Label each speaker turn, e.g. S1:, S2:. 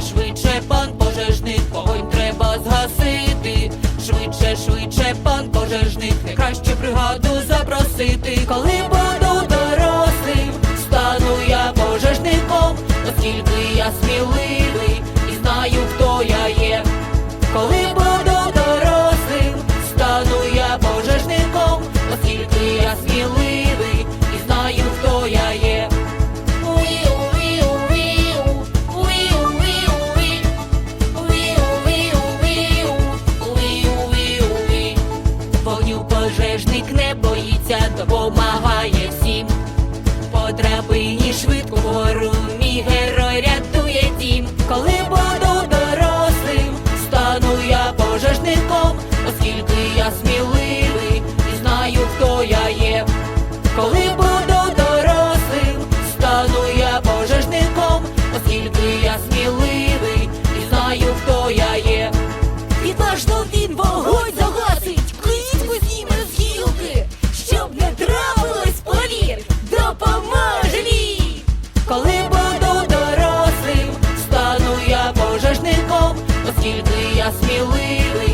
S1: швидше, швидше, пан пожежник, Вогонь треба згасити. Швидше, швидше, пан пожежник, не краще бригаду запросити. Коли по драбині швидко гору мій герой рятує дім, коли буду дорослим, стану я пожежником, оскільки я. just believe.